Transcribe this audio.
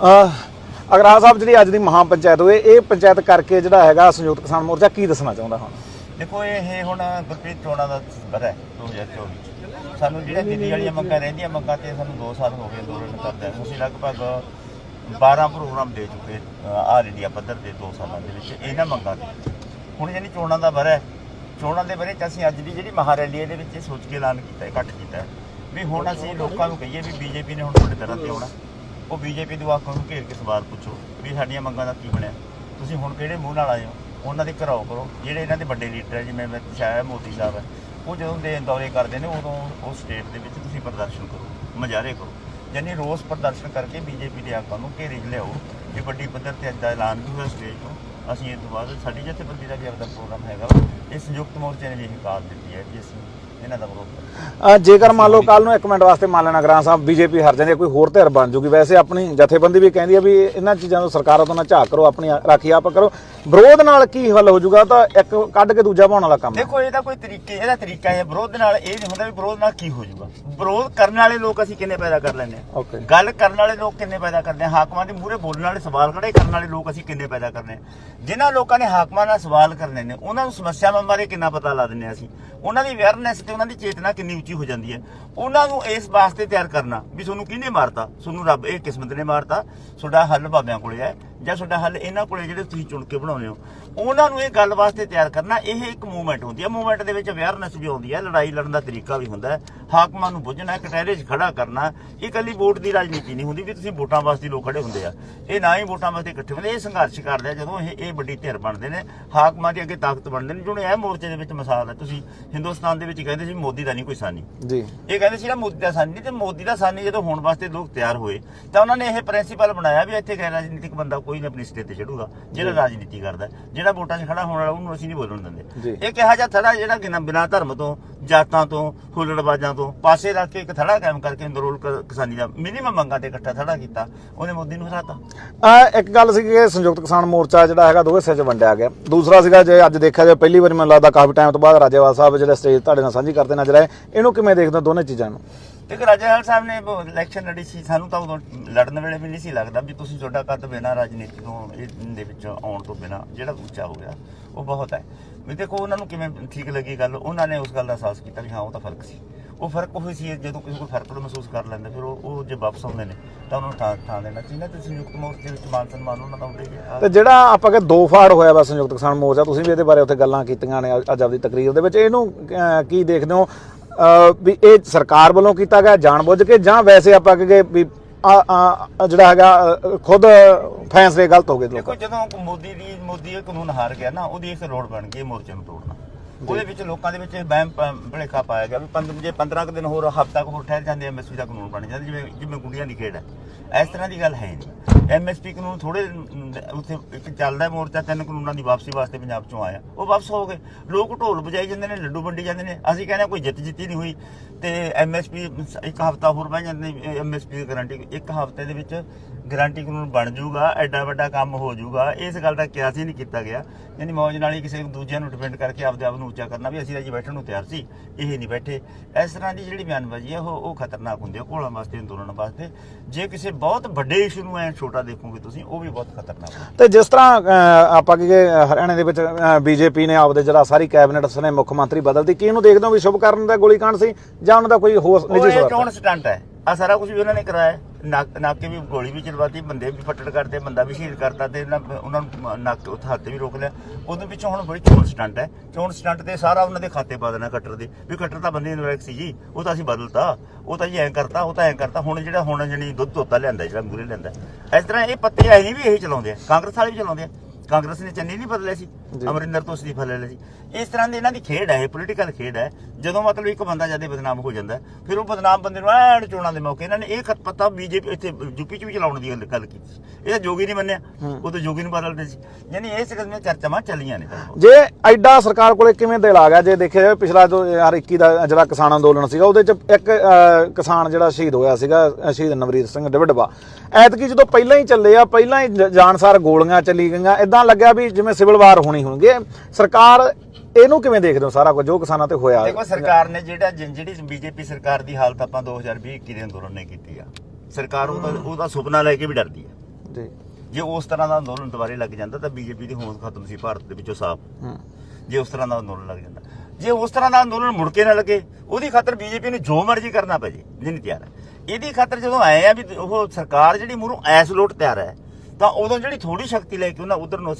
ਅਹ ਸਾਹਿਬ ਜਿਹੜੀ ਅੱਜ ਦੀ ਮਹਾ ਪੰਚਾਇਤ ਹੋਏ, ਇਹ ਪੰਚਾਇਤ ਕਰਕੇ ਜਿਹੜਾ ਹੈਗਾ ਸੰਯੁਕਤ ਕਿਸਾਨ ਮੋਰਚਾ ਕੀ ਦੱਸਣਾ ਚਾਹੁੰਦਾ ਹੁਣ? ਦੇਖੋ, ਇਹ ਹੁਣ ਗੁਰਪ੍ਰੀਤ ਚੋਣਾਂ ਦਾ ਸਬਰ ਹੈ 2024 ਚ। ਸਾਨੂੰ ਜਿਹੜੀਆਂ ਦਿੱਲੀ ਵਾਲੀਆਂ ਮੰਗਾਂ, ਰਹਿੰਦੀਆਂ ਮੰਗਾਂ ਤੇ ਸਾਨੂੰ 2 ਸਾਲ ਹੋ ਗਏ ਅੰਦੋਲਨ ਕਰਦੇ ਅਸੀਂ ਲਗਭਗ 12 ਪ੍ਰੋਗਰਾਮ ਦੇ ਚੁੱਕੇ ਆਲ ਇੰਡੀਆ ਪੱਧਰ ਦੇ 2 ਸਾਲਾਂ ਦੇ ਵਿੱਚ, ਇਹਨਾਂ ਮੰਗਾਂ ਦੇ ਹੁਣ ਜਿਹੜੀ ਚੋਣਾਂ ਦਾ ਬਰ ਹੈ। ਚੋਣਾਂ ਦੇ ਬਾਰੇ ਚ ਅਸੀਂ ਅੱਜ ਦੀ ਜਿਹੜੀ ਮਹਾਰੈਲੀ ਇਹਦੇ ਵਿੱਚ ਇਹ ਸੋਚ ਕੇ ਐਲਾਨ ਕੀਤਾ ਇਕੱਠ ਕੀਤਾ ਵੀ ਹੁਣ ਅਸੀਂ ਲੋਕਾਂ ਨੂੰ ਕਹੀਏ ਵੀ ਬੀਜੇਪੀ ਨੇ ਹੁਣ ਤੁਹਾਡੇ ਤਰ੍ਹਾਂ ਤੇ ਆਉਣਾ। ਉਹ ਬੀਜੇਪੀ ਦੇ ਵਾਕਾਂ ਨੂੰ ਘੇਰ ਕੇ ਸਵਾਲ ਪੁੱਛੋ ਵੀ ਸਾਡੀਆਂ ਮੰਗਾਂ ਦਾ ਕੀ ਬਣਿਆ? ਤੁਸੀਂ ਹੁਣ ਕਿਹੜੇ ਮੂੰਹ ਨਾਲ ਆਏ ਹੋ? ਉਹਨਾਂ ਦੇ ਘਰਾਓ ਕਰੋ। ਜਿਹੜੇ ਇਹਨਾਂ ਦੇ ਵੱਡੇ ਲੀਡਰ ਹੈ ਜਿਵੇਂ ਅਮਿਤ ਸ਼ਾਹ ਮੋਦੀ ਸਾਹਿਬ ਹੈ ਉਹ ਜਦੋਂ ਦੇ ਦੌਰੇ ਕਰਦੇ ਨੇ, ਉਦੋਂ ਉਹ ਸਟੇਟ ਦੇ ਵਿੱਚ ਤੁਸੀਂ ਪ੍ਰਦਰਸ਼ਨ ਕਰੋ ਮੁਜ਼ਾਹਰੇ ਕਰੋ। ਯਾਨੀ ਰੋਜ਼ ਪ੍ਰਦਰਸ਼ਨ ਕਰਕੇ ਬੀਜੇਪੀ ਦੇ ਆਗੂਆਂ ਨੂੰ ਘੇਰੇ ਲਿਆਓ ਇਹ ਵੱਡੀ ਪੱਧਰ ਤੇ ਅੱਜ ਦਾ ਐਲਾਨ ਵੀ ਹੋਇਆ ਸਟੇਜ ਤੋਂ ਅਸੀਂ ਇਹ ਤੋਂ ਬਾਅਦ ਸਾਡੀ ਜਥੇਬੰਦੀ ਦਾ ਵੀ ਆਪਦਾ ਪ੍ਰੋਗਰਾਮ ਹੈਗਾ ਵਾ। ਇਹ ਸੰਯੁਕਤ ਮੋਰਚੇ ਨੇ ਵੀ ਇਹ ਕਾਲ ਦਿੱਤੀ ਹੈ ਕਿ ਅਸੀਂ ਇਹਨਾਂ ਦਾ ਵਿਰੋਧ ਕਰਾਂਗੇ ਜੇਕਰ ਮੰਨ ਲਓ ਕੱਲ ਨੂੰ ਇੱਕ ਮਿੰਟ ਵਾਸਤੇ ਮੰਨ ਲੈਣਾ ਅਗਰਾ ਸਾਹਿਬ ਬੀਜੇਪੀ ਹਰ ਜਾਂਦੀ ਹੈ ਕੋਈ ਹੋਰ ਧਿਰ ਬਣ ਜੂਗੀ। ਵੈਸੇ ਆਪਣੀ ਜਥੇਬੰਦੀ ਵੀ ਕਹਿੰਦੀ ਹੈ ਵੀ ਇਹਨਾਂ ਚੀਜ਼ਾਂ ਨੂੰ ਸਰਕਾਰਾਂ ਤੋਂ ਨਾ ਝਾਕ ਕਰੋ ਆਪਣੀ ਰਾਖੀ ਆਪ ਕਰੋ। ਵਿਰੋਧ ਨਾਲ ਕੀ ਹੱਲ ਹੋ ਜਾਊਗਾ ਤਾਂ ਇੱਕ ਕੱਢ ਕੇ ਦੂਜਾ ਪਾਉਣ ਵਾਲਾ ਕੰਮ ਹੈ। ਦੇਖੋ ਇਹਦਾ ਕੋਈ ਤਰੀਕੇ ਇਹਦਾ ਤਰੀਕਾ ਹੈ ਵਿਰੋਧ ਨਾਲ ਇਹ ਨਹੀਂ ਹੁੰਦਾ ਵੀ ਵਿਰੋਧ ਨਾਲ ਕੀ ਹੋ ਜਾਊਗਾ ਵਿਰੋਧ ਕਰਨ ਵਾਲੇ ਲੋਕ ਅਸੀਂ ਕਿੰਨੇ ਪੈਦਾ ਕਰ ਲੈਂਦੇ ਹਾਂ? ਓਕੇ। ਗੱਲ ਕਰਨ ਵਾਲੇ ਲੋਕ ਕਿੰਨੇ ਪੈਦਾ ਕਰਦੇ ਆ ਹਾਕਮਾਂ ਦੇ ਮੂਹਰੇ ਬੋਲਣ ਵਾਲੇ ਸਵਾਲ ਖੜੇ ਕਰਨ ਵਾਲੇ ਲੋਕ ਅਸੀਂ ਕਿੰਨੇ ਪੈਦਾ ਕਰਨੇ ਆ ਜਿਨ੍ਹਾਂ ਲੋਕਾਂ ਨੇ ਹਾਕਮਾਂ ਨਾਲ ਸਵਾਲ ਕਰਨੇ ਨੇ, ਉਹਨਾਂ ਨੂੰ ਸਮੱਸਿਆਵਾਂ ਬਾਰੇ ਕਿੰਨਾ ਪਤਾ ਲਾ ਦਿੰਦੇ ਆ ਅਸੀਂ? ਉਹਨਾਂ ਦੀ ਅਵੇਅਰਨੈਸ ਤੇ ਉਹਨਾਂ ਦੀ ਚੇਤਨਾ ਕਿੰਨੀ ਉੱਚੀ ਹੋ ਜਾਂਦੀ ਹੈ? ਉਹਨਾਂ ਨੂੰ ਇਸ ਵਾਸਤੇ ਤਿਆਰ ਕਰਨਾ ਵੀ ਤੁਹਾਨੂੰ ਕਿਹਨੇ ਮਾਰਤਾ? ਤੁਹਾਨੂੰ ਰੱਬ ਇਹ ਕਿਸਮਤ ਨੇ ਮਾਰਤਾ। ਤੁਹਾਡਾ ਹੱਲ ਬਾਬਿਆਂ ਕੋਲੇ ਹੈ ਜਾਂ ਤੁਹਾਡਾ ਹੱਲ ਇਹਨਾਂ ਕੋਲੇ ਜਿਹੜੇ ਤੁਸੀਂ ਚੁਣ ਕੇ ਬਣਾਉਂਦੇ ਹੋ। ਉਹਨਾਂ ਨੂੰ ਇਹ ਗੱਲ ਵਾਸਤੇ ਤਿਆਰ ਕਰਨਾ ਇਹ ਇੱਕ ਮੂਵਮੈਂਟ ਹੁੰਦੀ ਹੈ। ਮੂਵਮੈਂਟ ਦੇ ਵਿੱਚ ਅਵੇਅਰਨੈਸ ਵੀ ਆਉਂਦੀ ਹੈ ਲੜਾਈ ਲੜਨ ਦਾ ਤਰੀਕਾ ਵੀ ਹੁੰਦਾ ਹੈ। ਹਾਕਮਾਂ ਨੂੰ ਬੁੱਝਣਾ ਕਟਹਿਰੇ 'ਚ ਖੜਾ ਕਰਨਾ ਇਹ ਇਕੱਲੀ ਵੋਟ ਦੀ ਰਾਜਨੀਤੀ ਨਹੀਂ ਹੁੰਦੀ ਵੀ ਤੁਸੀਂ ਵੋਟਾਂ ਵਾਸਤੇ ਲੋਕ ਖੜੇ ਹੁੰਦੇ ਆ। ਇਹ ਨਾ ਹੀ ਵੋਟਾਂ ਵਾਸਤੇ ਇਕੱਠੇ ਹੁੰਦੇ ਇਹ ਸੰਘਰਸ਼ ਕਰਦੇ ਆ ਜਦੋਂ ਇਹ ਇਹ ਵੱਡੀ ਧਿਰ ਬਣਦੇ ਨੇ। ਹਾਕਮਾਂ ਦੀ ਅੱਗੇ ਤਾਕਤ ਬਣਦੇ ਨੇ। ਜਿਹਨੂੰ ਇਹ ਮੋਰਚੇ ਦੇ ਵਿੱਚ ਮਿਸਾਲ ਹੈ ਤੁਸੀਂ ਹਿੰਦੁਸਤਾਨ ਦੇ ਵਿੱਚ ਕਹਿੰਦੇ ਸੀ ਮੋਦੀ ਦਾ ਨਹੀਂ ਕੋਈ ਸਾਨੀ। ਜੀ। ਇਹ ਕਹਿੰਦੇ ਸੀ ਨਾ ਮੋਦੀ ਦਾ ਸਾਨੀ ਤੇ ਮੋਦੀ ਦਾ ਸਾਨੀ ਜਦੋਂ ਹੋਣ ਵਾਸਤੇ ਲੋਕ ਤਿਆਰ ਹੋਏ ਤਾਂ ਉਹਨਾਂ ਨੇ ਇਹ ਪ੍ਰਿੰਸੀਪਲ ਬਣਾਇਆ ਵੀ ਇੱਥੇ ਗੈਰ ਰਾਜਨੀਤਿਕ ਬੰਦਾ ਕੋਈ ਨਹੀਂ ਆਪਣੀ ਸਟੇਜ ਤੇ ਚੜੂਗਾ ਜਿਹੜਾ ਰਾਜਨੀਤੀ ਕਰਦਾ। ਜਿਹੜਾ ਵੋਟਾਂ 'ਚ ਖੜਾ ਹੋਣ ਵਾਲਾ ਉਹਨੂੰ ਅਸੀਂ ਨਹੀਂ ਬੋਲਣ। ਦਿੰਦੇ ਇਹ ਕਿਹਾ ਜਾ ਥੜਾ ਜਿਹੜਾ ਬਿਨਾਂ ਧਰਮ ਤੋਂ ਜਾਤਾਂ ਤੋਂ ਹੁੱਲੜਬਾਜ਼ਾਂ ਤੋਂ ਪਾਸੇ ਰੱਖ ਕੇ ਇੱਕ ਥੜਾ ਕਾਇਮ ਕਰਕੇ ਅੰਦਰੂਲ ਕ- ਕਿਸਾਨੀ ਦਾ ਮਿਨੀਮਮ ਮੰਗਾਂ ਤੇ ਇਕੱਠਾ ਥੜਾ ਕੀਤਾ ਉਹਨੇ ਮੋਦੀ ਨੂੰ ਹਰਾਤਾ। ਅਹ ਇੱਕ ਗੱਲ ਸੀ ਕਿ ਸੰਯੁਕਤ ਕਿਸਾਨ ਮੋਰਚਾ ਜਿਹੜਾ ਹੈਗਾ ਦੋ ਹਿੱਸੇ 'ਚ ਵੰਡਿਆ ਗਿਆ। ਦੂਸਰਾ ਸੀਗਾ ਜੇ ਅੱਜ ਦੇਖਿਆ ਜਾਵੇ ਪਹਿਲੀ ਵਾਰੀ ਮੈਨੂੰ ਲੱਗਦਾ ਕਾਫੀ ਟਾਈਮ ਤੋਂ ਬਾਅਦ ਰਾਜੇਵਾਲ ਸਾਹਿਬ ਜਿਹੜੇ ਸਟੇਜ ਤੁਹਾਡੇ ਨਾਲ ਸਾਂਝੀ ਕਰਦੇ ਨਜ਼ਰ ਆਏ ਇਹਨੂੰ ਕਿਵੇਂ ਦੇਖਦੇ ਹੋ ਦੋਨੇ ਚੀਜ਼ਾਂ ਨੂੰ? ਇੱਕ ਰਾਜੇਵਾਲ ਸਾਹਿਬ ਨੇ ਇਲੈਕਸ਼ਨ ਲੜੀ ਸੀ ਸਾਨੂੰ ਤਾਂ ਉਦੋਂ ਲੜਨ ਵੇਲੇ ਵੀ ਨਹੀਂ ਸੀ ਲੱਗਦਾ ਵੀ ਤੁਸੀਂ ਤੁਹਾਡਾ ਕੱਦ ਬਿਨਾਂ ਰਾਜਨੀਤੀ ਤੋਂ ਇਹ ਦੇ ਵਿੱਚ ਆਉਣ ਤੋਂ ਬਿਨਾਂ ਜਿਹੜਾ ਉੱਚਾ ਹੋ ਗਿਆ। ਉਹ ਬਹੁਤ ਹੈ। ਵੀ ਦੇਖੋ ਉਹਨਾਂ ਨੂੰ ਕਿਵੇਂ ਠੀਕ ਲੱਗੀ ਗੱਲ ਉਹਨਾਂ ਨੇ ਉਸ ਗੱਲ ਦਾ ਅਹਿਸਾਸ ਕੀਤਾ ਵੀ ਹਾਂ ਉਹ ਤਾਂ ਫ਼ਰਕ ਸੀ। ਉਹ ਫ਼ਰਕ ਉਹ ਸੀ ਜਦੋਂ ਕਿਸੇ ਕੋਈ ਫ਼ਰਕ ਮਹਿਸੂਸ ਕਰ ਲੈਂਦਾ ਫਿਰ ਉਹ ਉਹ ਜੇ ਵਾਪਸ ਆਉਂਦੇ ਨੇ ਤਾਂ ਉਹਨਾਂ ਨੂੰ ਥਾਂ ਥਾਂ ਦੇਣਾ ਚਾਹੀਦਾ। ਤੇ ਸੰਯੁਕਤ ਮੋਰਚੇ ਵਿੱਚ ਮਾਨ ਸਨਮਾਨ ਉਹਨਾਂ ਦਾ ਹੁੰਦੇ ਤੇ ਜਿਹੜਾ ਆਪਾਂ ਕਿ ਦੋ ਫਾੜ ਹੋਇਆ ਵਾ ਸੰਯੁਕਤ ਕਿਸਾਨ ਮੋਰਚਾ ਤੁਸੀਂ ਵੀ ਇਹਦੇ ਬਾਰੇ ਉੱਥੇ ਗੱਲਾਂ ਕੀਤੀਆਂ ਨੇ ਅੱਜ ਆਪਦੀ ਤਕਰੀਰ ਦੇ ਵਿੱਚ। ਇਹਨੂੰ ਕੀ ਦੇਖਦੇ ਹੋ? ਅਹ, ਵੀ ਇਹ ਸਰਕਾਰ ਵੱਲੋਂ ਕੀਤਾ ਗਿਆ ਜਾਣਬੁੱਝ ਕੇ ਜਾਂ ਵੈਸੇ ਆਪਾਂ ਕਹੇ ਵੀ ਜਿਹੜਾ ਹੈਗਾ ਖੁਦ ਫੈਸਲੇ ਗਲਤ ਹੋ ਗਏ ਦੇਖੋ ਲੋਕਾਂ ਜਦੋਂ ਮੋਦੀ ਦੀ ਮੋਦੀ ਇਹ ਕਾਨੂੰਨ ਹਾਰ ਗਿਆ ਨਾ ਉਹਦੀ ਇੱਕ ਰੋਡ ਬਣ ਗਈ ਮੋਰਚੇ ਨੂੰ ਤੋੜਨਾ। ਉਹਦੇ ਵਿੱਚ ਲੋਕਾਂ ਦੇ ਵਿੱਚ ਵਹਿਮ ਭ- ਭੁਲੇਖਾ ਪਾਇਆ ਗਿਆ ਵੀ ਪੰਦ ਜੇ 15 ਕੁ ਦਿਨ ਹੋਰ ਹਫ਼ਤਾ ਕੁ ਹੋਰ ਠਹਿਰ ਜਾਂਦੇ ਐਮਐਸਪੀ ਦਾ ਕਾਨੂੰਨ ਬਣ ਜਾਂਦਾ ਜਿਵੇਂ ਜਿਵੇਂ ਗੁੰਡੀਆਂ ਦੀ ਖੇਡ ਹੈ। ਇਸ ਤਰ੍ਹਾਂ ਦੀ ਗੱਲ ਹੈ ਨਹੀਂ। ਐਮਐਸਪੀ ਕਾਨੂੰਨ ਥੋੜੇ ਉੱਥੇ ਇੱਕ ਚੱਲਦਾ ਮੋਰਚਾ, ਤਿੰਨ ਕਾਨੂੰਨਾਂ ਦੀ ਵਾਪਸੀ ਵਾਸਤੇ ਪੰਜਾਬ ਚੋਂ ਆਇਆ। ਉਹ ਵਾਪਸ ਹੋ ਗਏ। ਲੋਕ ਢੋਲ ਵਜਾਈ ਜਾਂਦੇ ਨੇ, ਲੱਡੂ ਵੰਡੀ ਜਾਂਦੇ ਨੇ। ਅਸੀਂ ਕਹਿੰਦੇ ਹਾਂ ਕੋਈ ਜਿੱਤ ਜਿੱਤੀ ਨਹੀਂ ਹੋਈ। ਤੇ ਐਮਐਸਪੀ ਇੱਕ ਹਫ਼ਤਾ ਹੋਰ ਬਹਿ ਜਾਂਦੇ ਨੇ ਐਮਐਸਪੀ ਦੀ ਗਾਰੰਟੀ ਇੱਕ ਹਫ਼ਤੇ ਦੇ ਵਿੱਚ ਗਾਰੰਟੀ ਕਾਨੂੰਨ ਬਣ ਜਾਊਗਾ, ਐਡਾ ਵੱਡਾ ਕੰਮ ਹੋ ਜਾਊਗਾ। ਇਸ ਗੱਲ ਦਾ ਕਿਆਸ ਹੀ ਨਹੀਂ ਕੀਤਾ ਗਿਆ। ਯਾਨੀ ਮੌਜ ਨਾਲ ਹੀ ਕਿਸੇ ਦੂਜਿਆਂ ਨੂੰ ਡਿਪੈਂਡ ਕਰਕੇ ਆਪਦੇ ਆਪ ਨੂੰ ਉੱਚਾ ਕਰਨਾ ਵੀ ਅਸੀਂ ਤਾਂ ਬੈਠਣ ਨੂੰ ਤਿਆਰ ਸੀ, ਇਹ ਨਹੀਂ ਬੈਠੇ। ਇਸ ਤਰ੍ਹਾਂ ਦੀ ਜਿਹੜੀ ਬਿਆਨਬਾਜ਼ੀ ਹੈ, ਉਹ ਉਹ ਖਤਰਨਾਕ ਹੁੰਦੀ ਹੈ। ਘੋਲਾਂ ਵਾਸਤੇ, ਅੰਦੋਲਨ ਵਾਸਤੇ। ਜੇ ਕਿਸੇ ਬਹੁਤ ਵੱਡੇ ਇਸ਼ੂ ਨੂੰ ਐ ਛੋਟਾ ਦੇਖੋਗੇ ਤੁਸੀਂ ਉਹ ਵੀ ਬਹੁਤ ਖਤਰਨਾਕ ਹੈ ਤੇ ਜਿਸ ਤਰ੍ਹਾਂ ਅਹ, ਆਪਾਂ ਕਿ ਹਰਿਆਣੇ ਦੇ ਵਿੱਚ ਬੀਜੇਪੀ ਨੇ ਆਪਦੇ ਜਿਹੜਾ ਸਾਰੀ ਕੈਬਨਿਟ ਸਨੇ ਮੁੱਖ ਮੰਤਰੀ ਬਦਲਦੀ ਕੀ ਇਹਨੂੰ ਦੇਖਦੇ ਹੋ ਵੀ ਸ਼ੁਭ ਕਰਨ ਦਾ ਗੋਲੀकांड ਸੀ ਜਾਂ ਉਹਨਾਂ ਦਾ ਕੋਈ ਹੋਰ ਉਹ ਨਿੱਜੀ ਇਹ ਸਵਾਰਥ ਚੋਣ ਸਟੰਟ ਹੈ। ਆ ਸਾਰਾ ਕੁਝ ਵੀ ਉਹਨਾਂ ਨੇ ਕਰਾਇਆ। ਹੈ। ਨਾਕੇ ਵੀ ਗੋਲੀ ਵੀ ਚਲਵਾਤੀ, ਬੰਦੇ ਵੀ ਫੱਟੜ ਕਰਦੇ, ਬੰਦਾ ਵੀ ਸ਼ਹੀਦ ਕਰਤਾ ਤੇ ਇਹਨਾਂ ਉਹਨਾਂ ਨੂੰ ਨੱਕ ਉੱਥੇ ਹੱਥ ਵੀ ਰੋਕ ਲਿਆ। ਉਹਦੇ ਵਿੱਚੋਂ ਹੁਣ ਬੜੀ ਚੋਣ ਸਟੰਟ ਹੈ। ਚੋਣ ਸਟੰਟ ਤੇ ਸਾਰਾ ਉਹਨਾਂ ਦੇ ਖਾਤੇ ਪਾ ਦੇਣਾ ਕੱਟਰ ਦੇ। ਵੀ ਕੱਟਰ ਤਾਂ ਬੰਦੇ ਇਨਵੈਕਟ ਸੀ ਜੀ, ਉਹ ਤਾਂ ਅਸੀਂ ਬਦਲਤਾ। ਉਹ ਤਾਂ ਜੀ ਐਂ ਕਰਤਾ, ਉਹ ਤਾਂ ਐਂ ਕਰਤਾ। ਹੁਣ ਜਿਹੜਾ ਹੁਣ ਜਣੀ ਦੁੱਧ ਧੋਤਾ ਲਿਆਂਦਾ, ਜਿਹੜਾ ਮੂਰੇ ਲਿਆਂਦਾ। ਇਸ ਤਰ੍ਹਾਂ ਇਹ ਪੱਤੇ ਐ ਨਹੀਂ ਵੀ ਇਹ ਚਲਾਉਂਦੇ ਆ, ਕਾਂਗਰਸ ਵਾਲੇ ਵੀ ਚਲਾਉਂਦੇ ਆ। ਕਾਂਗਰਸ ਨੇ ਚੰਨੀ ਨਹੀਂ ਬਦਲਿਆ ਸੀ। ਅਮਰਿੰਦਰ ਤੋਂ ਅਸਤੀਫਾ ਲੈ ਲਿਆ ਸੀ। ਇਸ ਤਰ੍ਹਾਂ ਦੀ ਇਹਨਾਂ ਦੀ ਖੇਡ ਹੈ ਇਹ ਪੋਲੀਟੀਕਲ ਖੇਡ ਹੈ। ਜਦੋਂ ਮਤਲਬ ਇੱਕ ਬੰਦਾ ਜਦੇ ਬਦਨਾਮ ਹੋ ਜਾਂਦਾ ਫਿਰ ਉਹ ਬਦਨਾਮ ਬੰਦੇ ਨੂੰ ਐਨ ਚੋਣਾਂ ਦੇ ਮੌਕੇ ਇਹਨਾਂ ਨੇ ਇਹ ਪਤਾ ਬੀਜੇਪੀ ਇੱਥੇ ਯੂਪੀ ਚ ਵੀ ਚਲਾਉਣ ਦੀ ਗੱਲ- ਕੀਤੀ ਇਹ ਜੋਗੀ ਨਹੀਂ ਮੰਨਿਆ ਉਹ ਤਾਂ ਜੋਗੀ ਨੂੰ ਬਦਲਦੇ ਸੀ। ਯਾਨੀ ਇਸ ਕਿਸਮ ਦੀਆਂ ਚਰਚਾਵਾਂ ਚੱਲੀਆਂ ਨੇ ਜੇ ਐਡਾ ਸਰਕਾਰ ਕੋਲੇ ਕਿਵੇਂ ਦਿਲ ਆ ਗਿਆ? ਜੇ ਦੇਖਿਆ ਜਾਵੇ ਪਿਛਲਾ 2021 ਦਾ ਜਿਹੜਾ ਕਿਸਾਨ ਅੰਦੋਲਨ ਸੀਗਾ ਉਹਦੇ ਚ ਇੱਕ ਕਿਸਾਨ ਜਿਹੜਾ ਸ਼ਹੀਦ ਹੋਇਆ ਸੀਗਾ ਸ਼ਹੀਦ ਨਵਰੀਤ ਸਿੰਘ ਡਿਵਡਵਾ ਐਤਕੀ ਜਦੋਂ ਪਹਿਲਾਂ ਹੀ ਚੱਲੇ ਆ ਪਹਿਲਾਂ ਹੀ ਜਾਨਸਾਰ ਗੋਲੀਆਂ ਚੱਲੀ ਗਈਆਂ ਇਦਾਂ ਲੱਗਿਆ ਵੀ ਜਿਵੇਂ ਸਿਵਲ ਵਾਰ ਹੋਣੀ ਹੋਣਗੇ। ਸਰਕਾਰ ਇਹਨੂੰ ਕਿਵੇਂ ਦੇਖਦੇ ਹੋ ਸਾਰਾ ਕੁਝ ਜੋ ਕਿਸਾਨਾਂ ਤੇ ਹੋਇਆ? ਦੇਖੋ ਸਰਕਾਰ ਨੇ ਜਿਹੜਾ ਜਿਹੜੀ ਬੀਜੇਪੀ ਸਰਕਾਰ ਦੀ ਹਾਲਤ ਆਪਾਂ 2020 21 ਦੇ ਅੰਦੋਲਨ ਨੇ ਕੀਤੀ ਆ। ਸਰਕਾਰ ਉਹਦਾ ਉਹਦਾ ਸੁਪਨਾ ਲੈ ਕੇ ਵੀ ਡਰਦੀ ਹੈ ਜੀ। ਜੇ ਉਸ ਤਰ੍ਹਾਂ ਦਾ ਅੰਦੋਲਨ ਦੁਬਾਰੇ ਲੱਗ ਜਾਂਦਾ ਤਾਂ ਬੀਜੇਪੀ ਦੀ ਹੋਂਦ ਖਤਮ ਸੀ ਭਾਰਤ ਦੇ ਵਿੱਚੋਂ ਸਾਫ਼। ਜੇ ਉਸ ਤਰ੍ਹਾਂ ਦਾ ਅੰਦੋਲਨ ਲੱਗ ਜਾਂਦਾ। ਜੇ ਉਸ ਤਰ੍ਹਾਂ ਦਾ ਅੰਦੋਲਨ ਮੁੜ ਕੇ ਨਾ ਲੱਗੇ ਉਹਦੀ ਖਾਤਰ ਬੀਜੇਪੀ ਨੂੰ ਜੋ ਮਰਜ਼ੀ ਕਰਨਾ ਪੈ ਜੇ ਜਿੰਨੀ ਤਿਆਰ ਹੈ ਇਹਦੀ ਖਾਤਰ ਜਦੋਂ ਆਏ ਆ ਵੀ ਉਹ ਸਰਕਾਰ ਜਿਹੜੀ ਮੂਹਰੋਂ ਐਸ ਲੋਟ ਤਿਆਰ ਹੈ ਤਾਂ ਉਦੋਂ ਜਿਹੜੀ ਥੋੜੀ ਸ਼ਕਤੀ ਲੈ ਕੇ ਉਹਨਾਂ ਉਧਰ ਨੂੰ ਅਸੀਂ